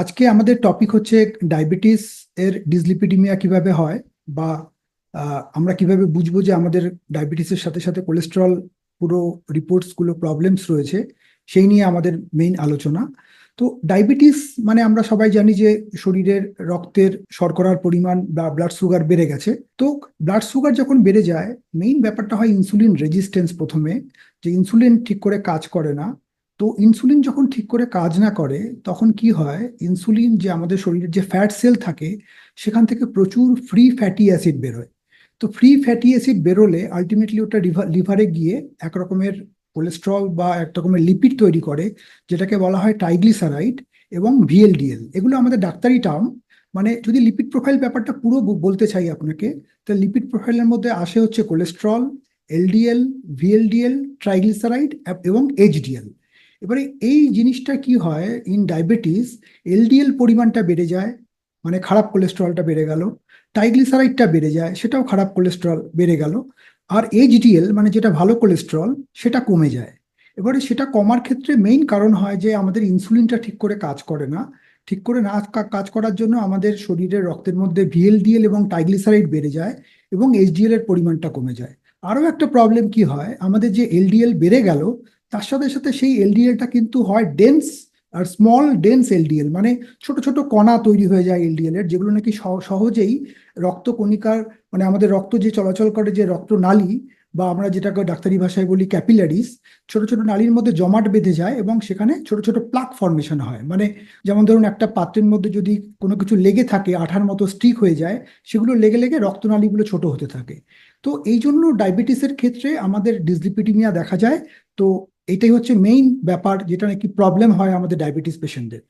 আজকে আমাদের টপিক হচ্ছে ডায়াবেটিস এর ডিসলিপিডিমিয়া কীভাবে হয় বা আমরা কীভাবে বুঝব যে আমাদের ডায়াবেটিসের সাথে সাথে কোলেস্টেরল পুরো রিপোর্টসগুলো প্রবলেমস রয়েছে, সেই নিয়ে আমাদের মেইন আলোচনা। তো ডায়াবেটিস মানে আমরা সবাই জানি যে শরীরের রক্তের শর্করার পরিমাণ বা ব্লাড সুগার বেড়ে গেছে। তো ব্লাড সুগার যখন বেড়ে যায় মেইন ব্যাপারটা হয় ইনসুলিন রেজিস্ট্যান্স প্রথমে, যে ইনসুলিন ঠিক করে কাজ করে না। তো ইনসুলিন যখন ঠিক করে কাজ না করে, তখন কি হয়? ইনসুলিন যে আমাদের শরীরের যে ফ্যাট সেল থাকে, সেখান থেকে প্রচুর ফ্রি ফ্যাটি অ্যাসিড বেরোয়। তো ফ্রি ফ্যাটি অ্যাসিড বেরোলে আলটিমেটলি ওটা লিভারে গিয়ে এক রকমের কোলেস্ট্রল বা এক রকমের লিপিড তৈরি করে, যেটাকে বলা হয় ট্রাইগ্লিসারাইড এবং ভিএলডিএল এগুলো আমাদের ডাক্তারি টার্ম মানে যদি লিপিড প্রোফাইল ব্যাপারটা পুরো বলতে চাই আপনাকে তাহলে লিপিড প্রোফাইলের মধ্যে আসে হচ্ছে কোলেস্ট্রল এলডিএল ভিএলডিএল ট্রাইগ্লিসারাইড এবং এইচডিএল এবারে এই জিনিসটা কি হয়? ইন ডায়াবেটিস এলডিএল পরিমাণটা বেড়ে যায় মানে খারাপ কোলেস্ট্রলটা বেড়ে গেল ট্রাইগ্লিসারাইডটা বেড়ে যায়, সেটাও খারাপ কোলেস্ট্রল বেড়ে গেল, আর এইচডিএল মানে যেটা ভালো কোলেস্ট্রল সেটা কমে যায়। এবারে সেটা কমার ক্ষেত্রে মেইন কারণ হয় যে আমাদের ইনসুলিনটা ঠিক করে কাজ করে না। ঠিক করে না কাজ করার জন্য আমাদের শরীরের রক্তের মধ্যে ভিএলডিএল এবং ট্রাইগ্লিসারাইড বেড়ে যায় এবং এইচডিএল এর পরিমাণটা কমে যায়। আরও একটা প্রবলেম কি হয়? আমাদের যে এলডিএল বেড়ে গেল তার সাথে সাথে সেই এলডিএলটা কিন্তু হয় ডেন্স আর স্মল ডেন্স এলডিএল মানে ছোট ছোট কণা তৈরি হয়ে যায় এলডিএল এর, যেগুলো নাকি সহ- সহজেই রক্তকণিকার মানে আমাদের রক্ত যে চলাচল করে যে রক্তনালী বা আমরা যেটাকে ডাক্তারি ভাষায় বলি ক্যাপিলারিস ছোট ছোট নালীর মধ্যে জমাট বেঁধে যায় এবং সেখানে ছোট ছোট প্লাক ফর্মেশন হয়। মানে যেমন ধরুন একটা পাত্রের মধ্যে যদি কোনো কিছু লেগে থাকে, আঠার মতো স্টিক হয়ে যায়, সেগুলো লেগে লেগে রক্তনালীগুলো ছোট হতে থাকে। তো এই জন্য ডায়াবেটিসের ক্ষেত্রে আমাদের ডিসলিপিডিমিয়া দেখা যায়। তো এটাই হচ্ছে মেইন ব্যাপার যেটা নাকি প্রবলেম হয় আমাদের ডায়াবেটিস পেশেন্টদের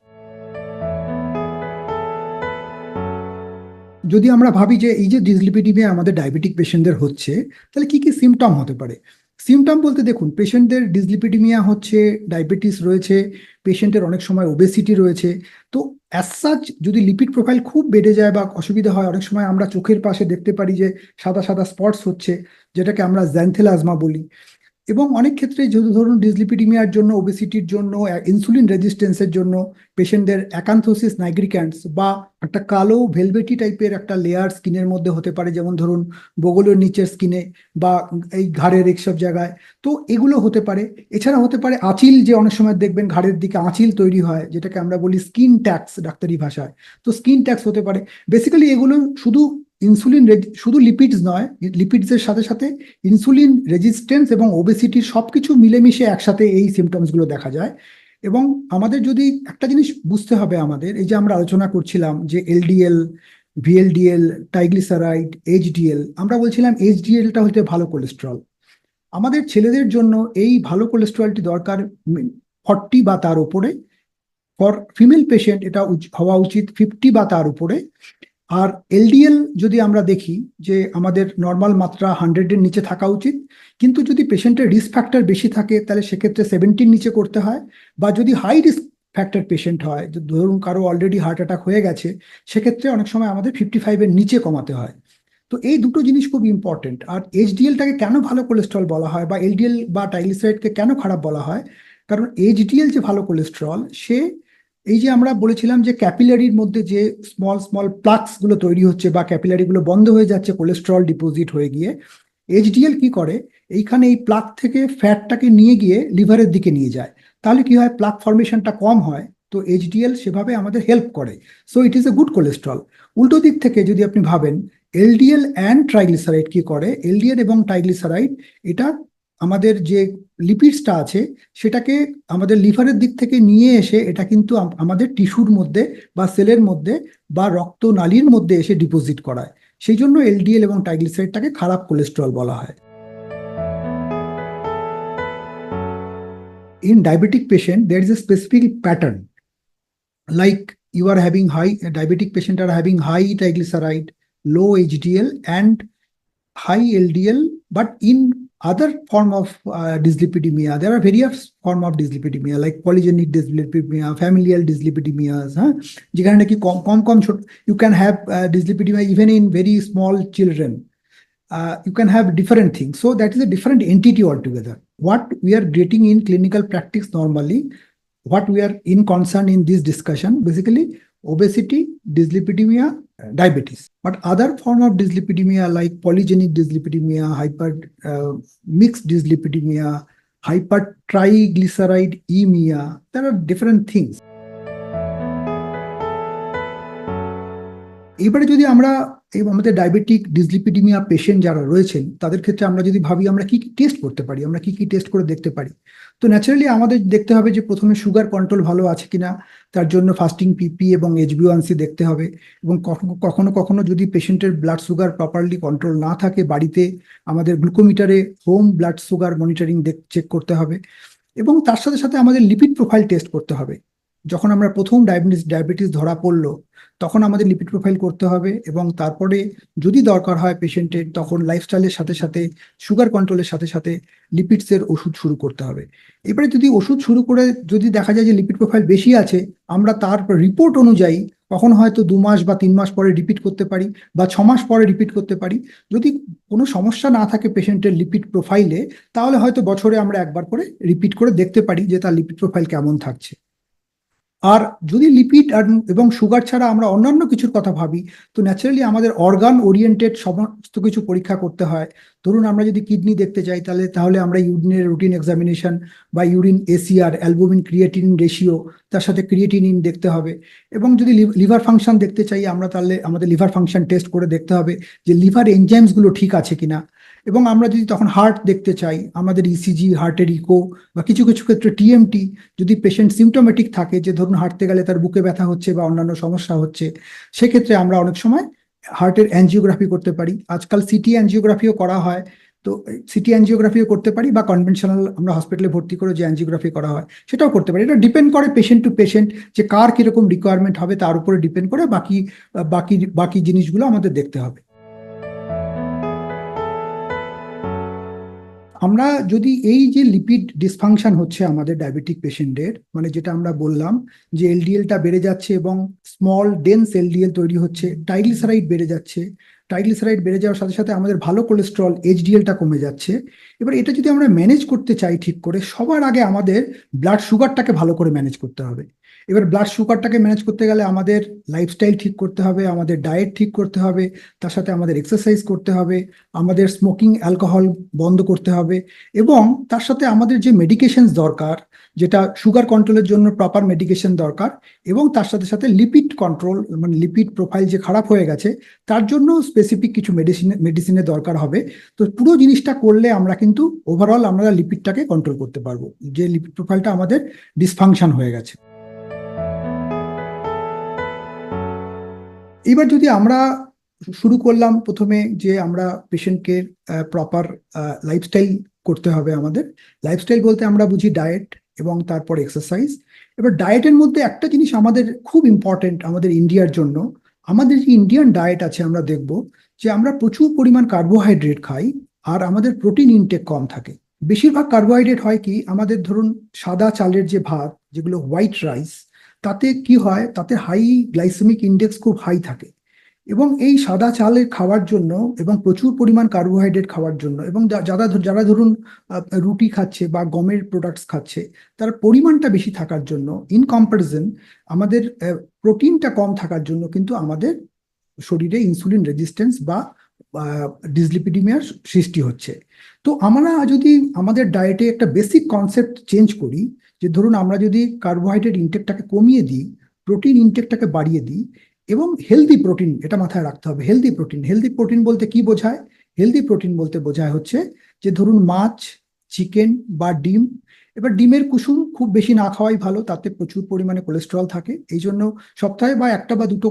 যদি আমরা ভাবি যে এই যে ডিসলিপিডিমিয়া আমাদের ডায়াবেটিক পেশেন্টদের হচ্ছে, তাহলে কি কি সিমটম হতে পারে? সিমটম বলতে দেখুন পেশেন্টদের ডিসলিপিডিমিয়া হচ্ছে ডায়াবেটিস রয়েছে পেশেন্টের অনেক সময় ওবেসিটি রয়েছে। তো অ্যাজ সাচ যদি লিপিড প্রোফাইল খুব বেড়ে যায় বা অসুবিধা হয়, অনেক সময় আমরা চোখের পাশে দেখতে পারি যে সাদা সাদা স্পটস হচ্ছে, যেটাকে আমরা জ্যান্থেলাজমা বলি। এবং অনেক ক্ষেত্রে যদি ধরুন ডিসলিপিডিমিয়ার জন্য ওবেসিটির জন্য ইনসুলিন রেজিস্ট্যান্সের জন্য পেশেন্টদের অ্যাকান্থোসিস নাইগ্রিক্যান্স বা একটা কালো ভেলভেটি টাইপের একটা লেয়ার স্কিনের মধ্যে হতে পারে, যেমন ধরুন বগলের নিচের স্কিনে বা এই ঘাড়ের এইসব জায়গায়। তো এগুলো হতে পারে। এছাড়া হতে পারে আঁচিল, যে অনেক সময় দেখবেন ঘাড়ের দিকে আঁচিল তৈরি হয়, যেটাকে আমরা বলি স্কিন ট্যাক্স ডাক্তারি ভাষায়। তো স্কিন ট্যাক্স হতে পারে। বেসিক্যালি এগুলো শুধু ইনসুলিন শুধু লিপিডস নয় লিপিডসের সাথে সাথে ইনসুলিন রেজিস্ট্যান্স এবং ওবেসিটির সবকিছু মিলেমিশে একসাথে এই সিমটমসগুলো দেখা যায়। এবং আমাদের যদি একটা জিনিস বুঝতে হবে আমাদের, এই যে আমরা আলোচনা করছিলাম যে এলডিএল ভিএলডিএল ট্রাইগ্লিসারাইড এইচডিএল আমরা বলছিলাম এইচডিএলটা হচ্ছে ভালো কোলেস্ট্রল আমাদের ছেলেদের জন্য এই ভালো কোলেস্ট্রলটি দরকার ফর্টি বা তার উপরে। ফর ফিমেল পেশেন্ট এটা হওয়া উচিত ফিফটি বা তার উপরে। আর এলডিএল যদি আমরা দেখি যে আমাদের নর্মাল মাত্রা হান্ড্রেডের নিচে থাকা উচিত, কিন্তু যদি পেশেন্টের রিস্ক ফ্যাক্টর বেশি থাকে, তাহলে সেক্ষেত্রে সেভেন্টির নিচে করতে হয়। বা যদি হাই রিস্ক ফ্যাক্টর পেশেন্ট হয় ধরুন কারও অলরেডি হার্ট অ্যাটাক হয়ে গেছে, সেক্ষেত্রে অনেক সময় আমাদের ফিফটি ফাইভের নিচে কমাতে হয়। তো এই দুটো জিনিস খুব ইম্পর্টেন্ট আর এইচডিএলটাকে কেন ভালো কোলেস্ট্রল বলা হয়, বা এলডিএল বা ট্রাইগ্লিসারাইডকে কেন খারাপ বলা হয়? কারণ এইচডিএল যে ভালো কোলেস্ট্রল সে এই যে আমরা বলেছিলাম যে ক্যাপিলারির মধ্যে যে স্মল স্মল প্লাক্সগুলো তৈরি হচ্ছে বা ক্যাপিলারি গুলো বন্ধ হয়ে যাচ্ছে কোলেস্ট্রল ডিপোজিট হয়ে গিয়ে এইচডিএল কি করে? এইখানে এই প্লাক থেকে ফ্যাটটাকে নিয়ে গিয়ে লিভারের দিকে নিয়ে যায়। তাহলে কি হয়? প্লাক ফর্মেশনটা কম হয়, তো এইচডিএল সেভাবে আমাদের হেল্প করে। So it is a good cholesterol উল্টো দিক থেকে যদি আপনি ভাবেন এলডিএল অ্যান্ড ট্রাইগ্লিসারাইড কি করে? এলডিএল এবং ট্রাইগ্লিসারাইড এটা আমাদের যে লিপিডসটা আছে, সেটাকে আমাদের লিভারের দিক থেকে নিয়ে এসে এটা কিন্তু আমাদের টিস্যুর মধ্যে বা সেলের মধ্যে বা রক্ত নালীর মধ্যে এসে ডিপোজিট করায়। সেই জন্য এলডিএল এবং টাইগ্লিসাইডটাকে খারাপ কোলেস্ট্রল বলা হয়। In diabetic patient there is a specific pattern like you are having high diabetic patient are having high triglyceride low HDL and high LDL but in other form of uh, dyslipidemia there are various form of dyslipidemia like polygenic dyslipidemia familial dyslipidemias huh? যেখানে নাকি কম কম কম ছোট you can have uh, dyslipidemia even in very small children uh, you can have different things. So that is a different entity altogether. What we are getting in clinical practice normally, what we are in concern in this discussion basically obesity dyslipidemia diabetes but other form of dyslipidemia like polygenic dyslipidemia hyper uh, mixed dyslipidemia hypertriglyceridemia there are different things এবারে যদি আমরা এই আমাদের diabetic dyslipidaemia patient যারা রয়েছেন, তাদের ক্ষেত্রে আমরা যদি ভাবি আমরা কি কি টেস্ট করতে পারি, আমরা কি কি টেস্ট করে দেখতে পারি? তো ন্যাচারালি আমাদের দেখতে হবে যে প্রথমে সুগার কন্ট্রোল ভালো আছে কিনা, তার জন্য ফাস্টিং পিপি এবং এইচবিওয়ানসি দেখতে হবে এবং কখনো কখনো কখনো যদি পেশেন্টের ব্লাড সুগার প্রপারলি কন্ট্রোল না থাকে বাড়িতে, আমাদের গ্লুকোমিটারে home blood sugar monitoring check করতে হবে এবং তার সাথে সাথে আমাদের লিপিড প্রোফাইল টেস্ট করতে হবে। যখন আমরা প্রথম ডায়াবেটিস ডায়াবেটিস ধরা পড়ল, তখন আমাদের লিপিড প্রোফাইল করতে হবে এবং তারপরে যদি দরকার হয় পেশেন্টের তখন লাইফস্টাইলের সাথে সাথে সুগার কন্ট্রোলের সাথে সাথে লিপিডসের ওষুধ শুরু করতে হবে। এবারে যদি ওষুধ শুরু করে যদি দেখা যায় যে লিপিড প্রোফাইল বেশি আছে, আমরা তার রিপোর্ট অনুযায়ী কখন হয়তো দু মাস বা তিন মাস পরে রিপিট করতে পারি বা ছ মাস পরে রিপিট করতে পারি। যদি কোনো সমস্যা না থাকে পেশেন্টের লিপিড প্রোফাইলে তাহলে হয়তো বছরে আমরা একবার করে রিপিট করে দেখতে পারি যে তার লিপিড প্রোফাইল কেমন থাকছে। আর যদি লিপিড আর এবং সুগার ছাড়া আমরা অন্যান্য কিছুর কথা ভাবি, তো ন্যাচারালি আমাদের অর্গান ওরিয়েন্টেড সমস্ত কিছু পরীক্ষা করতে হয়। ধরুন আমরা যদি কিডনি দেখতে চাই তাহলে তাহলে আমরা ইউরিনের রুটিন এক্সামিনেশন বা urine ACR albumin creatine ratio তার সাথে ক্রিয়েটিনিন দেখতে হবে। এবং যদি লিভার ফাংশন দেখতে চাই, আমরা তাহলে আমাদের লিভার ফাংশন টেস্ট করে দেখতে হবে যে লিভার এনজাইমসগুলো ঠিক আছে কিনা। এবং আমরা যদি তখন হার্ট দেখতে চাই, আমাদের ইসিজি হার্টের ইকো বা কিছু কিছু ক্ষেত্রে টিএমটি যদি পেশেন্ট সিমটোমেটিক থাকে, যে ধরুন হাঁটতে গেলে তার বুকে ব্যথা হচ্ছে বা অন্যান্য সমস্যা হচ্ছে, সেক্ষেত্রে আমরা অনেক সময় হার্টের অ্যানজিওগ্রাফি করতে পারি। আজকাল সিটি অ্যানজিওগ্রাফিও করা হয়। তো সিটি অ্যানজিওগ্রাফিও করতে পারি বা কনভেনশনাল আমরা হসপিটালে ভর্তি করে যে অ্যানজিওগ্রাফি করা হয়, সেটাও করতে পারি। এটা ডিপেন্ড করে পেশেন্ট টু পেশেন্ট যে কার কীরকম রিকোয়ারমেন্ট হবে, তার উপরে ডিপেন্ড করে বাকি বাকি বাকি জিনিসগুলো আমাদের দেখতে হবে। আমরা যদি এই যে লিপিড ডিসফাংশন হচ্ছে আমাদের ডায়াবেটিক পেশেন্টের মানে যেটা আমরা বললাম যে এলডিএলটা বেড়ে যাচ্ছে এবং স্মল ডেন্স এলডিএল তৈরি হচ্ছে ট্রাইগ্লিসারাইড বেড়ে যাচ্ছে ট্রাইগ্লিসারাইড বেড়ে যাওয়ার সাথে সাথে আমাদের ভালো কোলেস্ট্রল এইচডিএলটা কমে যাচ্ছে। এবার এটা যদি আমরা ম্যানেজ করতে চাই ঠিক করে, সবার আগে আমাদের ব্লাড সুগারটাকে ভালো করে ম্যানেজ করতে হবে। এবার ব্লাড সুগারটাকে ম্যানেজ করতে গেলে আমাদের লাইফস্টাইল ঠিক করতে হবে, আমাদের ডায়েট ঠিক করতে হবে, তার সাথে আমাদের এক্সারসাইজ করতে হবে, আমাদের স্মোকিং অ্যালকোহল বন্ধ করতে হবে এবং তার সাথে আমাদের যে মেডিকেশনস দরকার, যেটা সুগার কন্ট্রোলের জন্য প্রপার মেডিকেশন দরকার এবং তার সাথে সাথে লিপিড কন্ট্রোল মানে লিপিড প্রোফাইল যে খারাপ হয়ে গেছে, তার জন্য স্পেসিফিক কিছু মেডিসিন মেডিসিনের দরকার হবে। তো পুরো জিনিসটা করলে আমরা কিন্তু ওভারঅল আমরা লিপিডটাকে কন্ট্রোল করতে পারব, যে লিপিড প্রোফাইলটা আমাদের ডিসফাংশন হয়ে গেছে। এবার যদি আমরা শুরু করলাম প্রথমে যে আমরা পেশেন্টকে প্রপার লাইফস্টাইল করতে হবে আমাদের। লাইফস্টাইল বলতে আমরা বুঝি ডায়েট এবং তারপর এক্সারসাইজ এবার ডায়েটের মধ্যে একটা জিনিস আমাদের খুব ইম্পর্টেন্ট আমাদের ইন্ডিয়ার জন্য। আমাদের যে ইন্ডিয়ান ডায়েট আছে আমরা দেখব যে আমরা প্রচুর পরিমাণ কার্বোহাইড্রেট খাই আর আমাদের প্রোটিন ইনটেক কম থাকে। বেশিরভাগ কার্বোহাইড্রেট হয় কি? আমাদের ধরুন সাদা চালের যে ভাত, যেগুলো হোয়াইট রাইস তাতে কি হয়? তাতে হাই গ্লাইসেমিক ইন্ডেক্স খুব হাই থাকে। এবং এই সাদা চালের খাওয়ার জন্য এবং প্রচুর পরিমাণ কার্বোহাইড্রেট খাওয়ার জন্য এবং যারা যারা ধরুন রুটি খাচ্ছে বা গমের প্রোডাক্টস খাচ্ছে, তার পরিমাণটা বেশি থাকার জন্য ইন কম্পারিজন আমাদের প্রোটিনটা কম থাকার জন্য কিন্তু আমাদের শরীরে ইনসুলিন রেজিস্ট্যান্স বা ডিসলিপিডিমিয়ার সৃষ্টি হচ্ছে। তো আমরা যদি আমাদের ডায়েটে একটা বেসিক কনসেপ্ট চেঞ্জ করি, যে ধরুন আমরা যদি কার্বোহাইড্রেট ইনটেকটাকে কমিয়ে দিই প্রোটিন ইনটেকটাকে বাড়িয়ে দিই, এবং হেলদি প্রোটিন এটা মাথায় রাখতে হবে হেলদি প্রোটিন হেলদি প্রোটিন বলতে কি বোঝায়? হেলদি প্রোটিন বলতে বোঝায় হচ্ছে যে ধরুন মাছ চিকেন বা ডিম এবার ডিমের কুসুম খুব বেশি না খাওয়াই ভালো, তাতে প্রচুর পরিমাণে কোলেস্ট্রল থাকে। এই জন্য সপ্তাহে বা একটা বা দুটো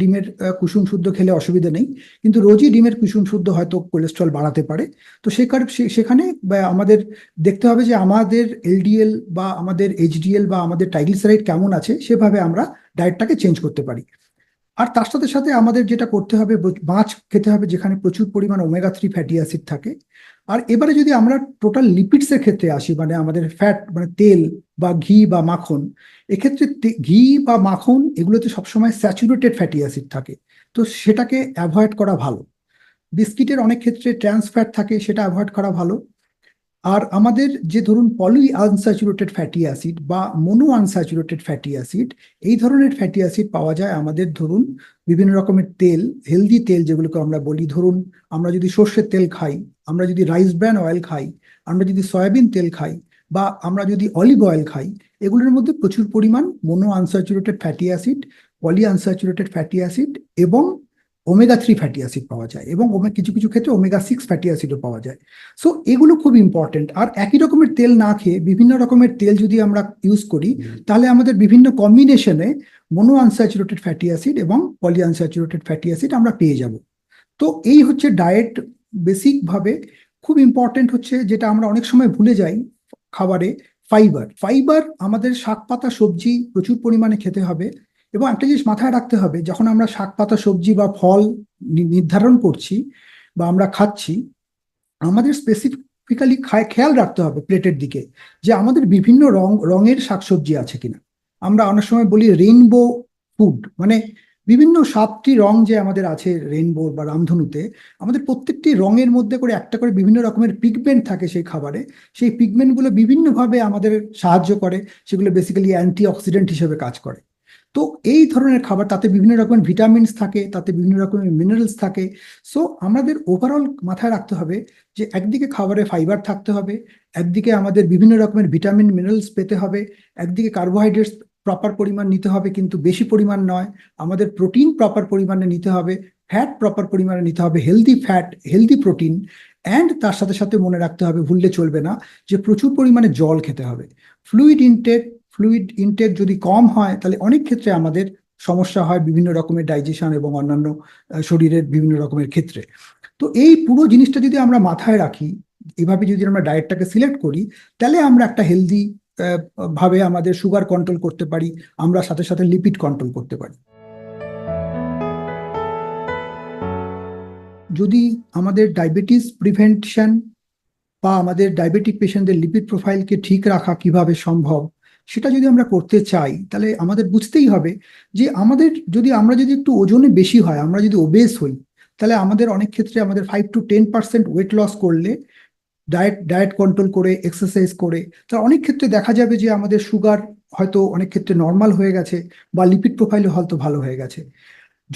ডিমের কুসুম শুদ্ধ খেলে অসুবিধা নেই। কিন্তু রোজই ডিমের কুসুম শুদ্ধ হয়তো কোলেস্ট্রল বাড়াতে পারে। তো সেখানে সেখানে আমাদের দেখতে হবে যে আমাদের এলডিএল বা আমাদের এইচডিএল বা আমাদের ট্রাইগ্লিসারাইড কেমন আছে, সেভাবে আমরা ডায়েটটাকে চেঞ্জ করতে পারি। আর তার সাথে সাথে আমাদের যেটা করতে হবে, মাছ খেতে হবে যেখানে প্রচুর পরিমাণ ওমেগা থ্রি ফ্যাটি অ্যাসিড থাকে। আর এবারে যদি আমরা টোটাল লিপিডসের ক্ষেত্রে আসি মানে আমাদের ফ্যাট মানে তেল বা ঘি বা মাখন, এক্ষেত্রে ঘি বা মাখন এগুলোতে সবসময় স্যাচুরেটেড ফ্যাটি অ্যাসিড থাকে। তো সেটাকে অ্যাভয়েড করা ভালো। বিস্কিটের অনেক ক্ষেত্রে ট্রান্স ফ্যাট থাকে, সেটা অ্যাভয়েড করা ভালো। আর আমাদের যে ধরুন পলি আনস্যাচুরেটেড ফ্যাটি অ্যাসিড বা মোনো আনস্যাচুরেটেড ফ্যাটি অ্যাসিড এই ধরনের ফ্যাটি অ্যাসিড পাওয়া যায় আমাদের ধরুন বিভিন্ন রকমের তেল হেলদি তেল যেগুলোকে আমরা বলি। ধরুন আমরা যদি সর্ষের তেল খাই, আমরা যদি রাইস ব্র্যান অয়েল খাই, আমরা যদি সয়াবিন তেল খাই বা আমরা যদি অলিভ অয়েল খাই, এগুলোর মধ্যে প্রচুর পরিমাণ mono unsaturated fatty acid poly unsaturated fatty acid এবং ওমেগা থ্রি ফ্যাটি অ্যাসিড পাওয়া যায় এবং কিছু কিছু ক্ষেত্রে ওমেগা সিক্স ফ্যাটি অ্যাসিডও পাওয়া যায়। সো এগুলো খুব ইম্পর্টেন্ট আর একই রকমের তেল না খেয়ে বিভিন্ন রকমের তেল যদি আমরা ইউজ করি তাহলে আমাদের বিভিন্ন কম্বিনেশনে মনো আনস্যাচুরেটেড ফ্যাটি অ্যাসিড এবং পলি আনস্যাচুরেটেড ফ্যাটি অ্যাসিড আমরা পেয়ে যাব। তো এই হচ্ছে ডায়েট বেসিকভাবে খুব ইম্পর্টেন্ট হচ্ছে যেটা আমরা অনেক সময় ভুলে যাই খাবারে ফাইবার ফাইবার আমাদের শাক পাতা সবজি প্রচুর পরিমাণে খেতে হবে। এবং একটা জিনিস মাথায় রাখতে হবে, যখন আমরা শাক, পাতা, সবজি বা ফল নির্ধারণ করছি বা আমরা খাচ্ছি, আমাদের স্পেসিফিক্যালি খেয়াল রাখতে হবে প্লেটের দিকে যে আমাদের বিভিন্ন রং, রঙের শাকসবজি আছে কিনা। আমরা অনেক সময় বলি রেইনবো ফুড মানে বিভিন্ন সাতটি রং যে আমাদের আছে রেইনবো বা রামধনুতে, আমাদের প্রত্যেকটি রঙের মধ্যে করে একটা করে বিভিন্ন রকমের পিগমেন্ট থাকে সেই খাবারে। সেই পিগমেন্টগুলো বিভিন্নভাবে আমাদের সাহায্য করে, সেগুলো বেসিক্যালি অ্যান্টি অক্সিডেন্ট হিসেবে কাজ করে। তো এই ধরনের খাবার, তাতে বিভিন্ন রকমের ভিটামিনস থাকে, তাতে বিভিন্ন রকমের মিনারেলস থাকে। সো আমাদের ওভারঅল মাথায় রাখতে হবে যে একদিকে খাবারে ফাইবার থাকতে হবে, একদিকে আমাদের বিভিন্ন রকমের ভিটামিন মিনারেলস পেতে হবে, একদিকে কার্বোহাইড্রেটস প্রপার পরিমাণ নিতে হবে কিন্তু বেশি পরিমাণ নয়, আমাদের প্রোটিন প্রপার পরিমাণে নিতে হবে ফ্যাট প্রপার পরিমাণে নিতে হবে healthy fat healthy protein and তার সাথে সাথে মনে রাখতে হবে, ভুললে চলবে না, যে প্রচুর পরিমাণে জল খেতে হবে। ফ্লুইড ইনটেক ফ্লুইড ইনটেক যদি কম হয়, তাহলে অনেক ক্ষেত্রে আমাদের সমস্যা হয় বিভিন্ন রকমের ডাইজেশন এবং অন্যান্য শরীরের বিভিন্ন রকমের ক্ষেত্রে। তো এই পুরো জিনিসটা যদি আমরা মাথায় রাখি, এভাবে যদি আমরা ডায়েটটাকে সিলেক্ট করি, তাহলে আমরা একটা হেলদি ভাবে আমাদের সুগার কন্ট্রোল করতে পারি, আমরা সাথে সাথে লিপিড কন্ট্রোল করতে পারি। যদি আমাদের ডায়াবেটিস প্রিভেনশন বা আমাদের ডায়াবেটিক পেশেন্টদের লিপিড প্রোফাইলকে ঠিক রাখা কীভাবে সম্ভব সেটা যদি আমরা করতে চাই, তাহলে আমাদের বুঝতেই হবে যে আমাদের যদি, আমরা যদি একটু ওজনে বেশি হয়, আমরা যদি ওবেস হই, তাহলে আমাদের অনেক ক্ষেত্রে আমাদের five to ten percent weight loss করলে ডায়েট ডায়েট কন্ট্রোল করে এক্সারসাইজ করে তার অনেক ক্ষেত্রে দেখা যাবে যে আমাদের সুগার হয়তো অনেক ক্ষেত্রে নর্মাল হয়ে গেছে বা লিপিড প্রোফাইলও হয়তো ভালো হয়ে গেছে।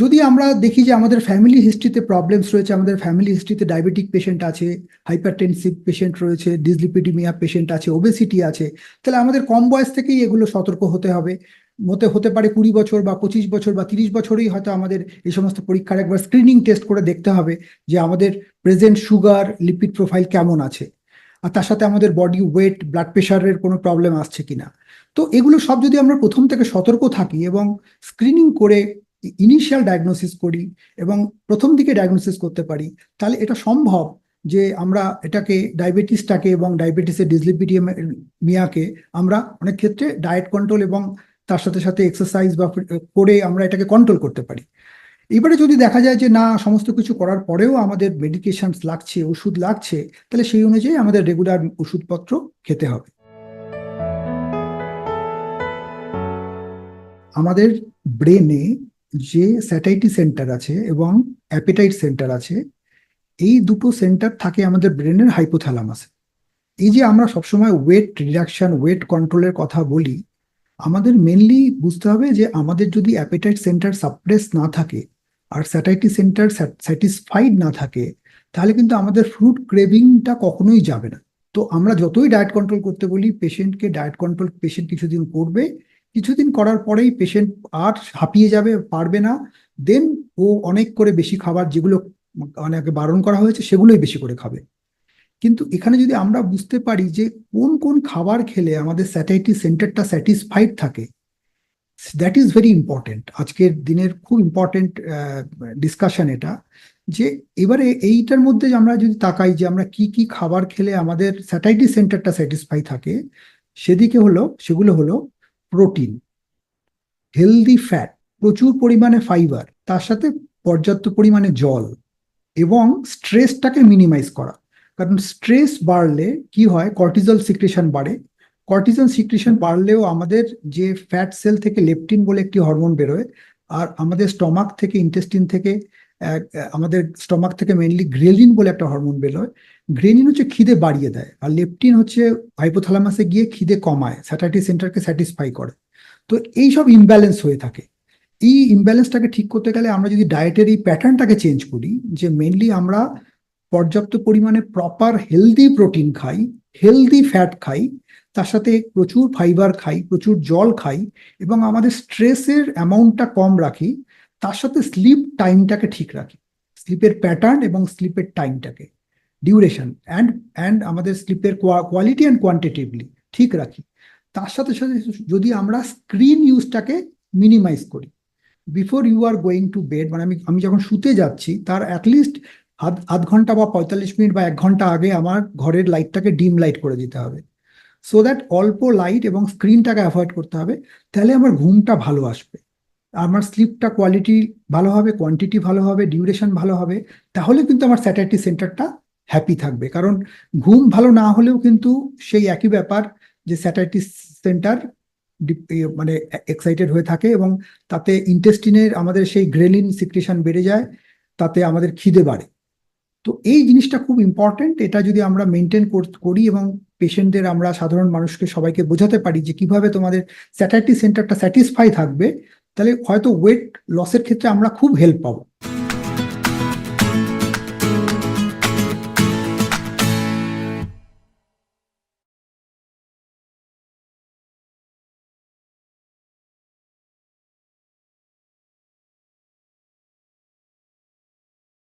যদি আমরা দেখি যে আমাদের ফ্যামিলি হিস্ট্রিতে প্রবলেমস রয়েছে, আমাদের ফ্যামিলি হিস্ট্রিতে ডায়াবেটিক পেশেন্ট আছে হাইপারটেনসিভ পেশেন্ট রয়েছে ডিসলিপিডিমিয়া পেশেন্ট আছে ওবেসিটি আছে, তাহলে আমাদের কম বয়স থেকেই এগুলো সতর্ক হতে হবে। হতে হতে পারে কুড়ি বছর বা পঁচিশ বছর বা তিরিশ বছরেই হয়তো আমাদের এই সমস্ত পরীক্ষার একবার স্ক্রিনিং টেস্ট করে দেখতে হবে যে আমাদের প্রেজেন্ট সুগার লিপিড প্রোফাইল কেমন আছে। আর তার সাথে আমাদের বডি ওয়েট ব্লাড প্রেশারের কোনো প্রবলেম আসছে কিনা। তো এগুলো সব যদি আমরা প্রথম থেকে সতর্ক থাকি এবং স্ক্রিনিং করে ইনিশিয়াল ডায়াগনোসিস করি এবং প্রথম দিকে ডায়াগনোসিস করতে পারি, তাহলে এটা সম্ভব যে আমরা এটাকে ডায়াবেটিসটাকে এবং ডায়াবেটিসের ডিসলিপিডিয়ামিয়াকে আমরা অনেক ক্ষেত্রে ডায়েট কন্ট্রোল এবং তার সাথে সাথে এক্সারসাইজ বা করে আমরা এটাকে কন্ট্রোল করতে পারি। এবারে যদি দেখা যায় যে না, সমস্ত কিছু করার পরেও আমাদের মেডিকেশনস লাগছে, ওষুধ লাগছে, তাহলে সেই অনুযায়ী আমাদের রেগুলার ওষুধপত্র খেতে হবে। আমাদের ব্রেনে যে স্যাটাইটি সেন্টার আছে এবং অ্যাপেটাইট সেন্টার আছে, এই দুটো সেন্টার থাকে আমাদের ব্রেনের হাইপোথ্যালামাসে। এই যে আমরা সবসময় ওয়েট রিডাকশন, ওয়েট কন্ট্রোলের কথা বলি, আমাদের মেনলি বুঝতে হবে যে আমাদের যদি অ্যাপেটাইট সেন্টার সাপ্রেস না থাকে আর স্যাটাইটি সেন্টার স্যাটিসফাইড না থাকে, তাহলে কিন্তু আমাদের ফ্রুট ক্রেভিংটা কখনোই যাবে না। তো আমরা যতই ডায়েট কন্ট্রোল করতে বলি, পেশেন্টকে ডায়েট কন্ট্রোল, পেশেন্ট কিছুদিন করবে কিছুদিন করার পরেই পেশেন্ট আর হাঁপিয়ে যাবে, পারবে না। দেন ও অনেক করে বেশি খাবার যেগুলো অনেক বারণ করা হয়েছে সেগুলোই বেশি করে খাবে। কিন্তু এখানে যদি আমরা বুঝতে পারি যে কোন কোন খাবার খেলে আমাদের স্যাটাইটি সেন্টারটা স্যাটিসফাইড থাকে দ্যাট ইজ ভেরি ইম্পর্টেন্ট আজকের দিনের খুব ইম্পর্টেন্ট ডিসকাশন এটা যে এবারে এইটার মধ্যে আমরা যদি তাকাই যে আমরা কি কি খাবার খেলে আমাদের স্যাটাইটি সেন্টারটা স্যাটিসফাই থাকে, সেদিকে হলো, সেগুলো হলো প্রোটিন হেলদি ফ্যাট প্রচুর পরিমাণে ফাইবার তার সাথে পর্যাপ্ত পরিমাণে জল এবং স্ট্রেসটাকে মিনিমাইজ করা। কারণ স্ট্রেস বাড়লে কি হয়? কর্টিজল সিক্রেশন বাড়ে। কর্টিজল সিক্রেশন বাড়লেও আমাদের যে ফ্যাট সেল থেকে লেপটিন বলে একটি হরমোন বেরোয়, আর আমাদের স্টমাক থেকে ইন্টেস্টিন থেকে আমাদের স্টমাক থেকে মেনলি গ্রেলিন বলে একটা হরমোন বের হয়। গ্রেলিন হচ্ছে খিদে বাড়িয়ে দেয় আর লেপটিন হচ্ছে হাইপোথ্যালামাসে গিয়ে খিদে কমায় স্যাটাইটি সেন্টারকে স্যাটিসফাই করে। তো এই সব ইমব্যালেন্স হয়ে থাকে। এই ইমব্যালেন্সটাকে ঠিক করতে গেলে আমরা যদি ডায়েটের এই প্যাটার্নটাকে চেঞ্জ করি, যে মেনলি আমরা পর্যাপ্ত পরিমাণে প্রপার হেলদি প্রোটিন খাই হেলদি ফ্যাট খাই, তার সাথে প্রচুর ফাইবার খাই, প্রচুর জল খাই এবং আমাদের স্ট্রেসের অ্যামাউন্টটা কম রাখি তার সাথে স্লিপ টাইমটাকে ঠিক রাখি। স্লিপের প্যাটার্ন এবং স্লিপের টাইমটাকে ডিউরেশন অ্যান্ড অ্যান্ড আমাদের স্লিপের কোয়ালিটি অ্যান্ড কোয়ান্টিটিভলি ঠিক রাখি। তার সাথে সাথে যদি আমরা স্ক্রিন ইউজটাকে মিনিমাইজ করি before you are going to bed মানে আমি আমি যখন শুতে যাচ্ছি, তার অ্যাটলিস্ট আধ আধ ঘণ্টা বা পঁয়তাল্লিশ মিনিট বা এক ঘণ্টা আগে আমার ঘরের লাইটটাকে ডিম লাইট করে দিতে হবে। সো দ্যাট অল্প লাইট এবং স্ক্রিনটাকে অ্যাভয়েড করতে হবে। তাহলে আমার ঘুমটা ভালো আসবে। আমার স্লিপটা কোয়ালিটি ভালো হবে কোয়ান্টিটি ভালো হবে ডিউরেশন ভালো হবে, তাহলে কিন্তু আমার স্যাটাইটি সেন্টারটা হ্যাপি থাকবে। কারণ ঘুম ভালো না হলেও কিন্তু সেই একই ব্যাপার যে স্যাটাইটি সেন্টার মানে এক্সাইটেড হয়ে থাকে এবং তাতে ইন্টেস্টিনের আমাদের সেই গ্রেলিন সিক্রেশন বেড়ে যায়, তাতে আমাদের খিদে বাড়ে। তো এই জিনিসটা খুব ইম্পর্টেন্ট এটা যদি আমরা মেনটেন করি এবং পেশেন্টদের আমরা সাধারণ মানুষকে সবাইকে বোঝাতে পারি যে কীভাবে তোমাদের স্যাটাইটি সেন্টারটা স্যাটিসফাই থাকবে তাহলে হয়তো ওয়েট লসের ক্ষেত্রে আমরা খুব হেল্প পাবো।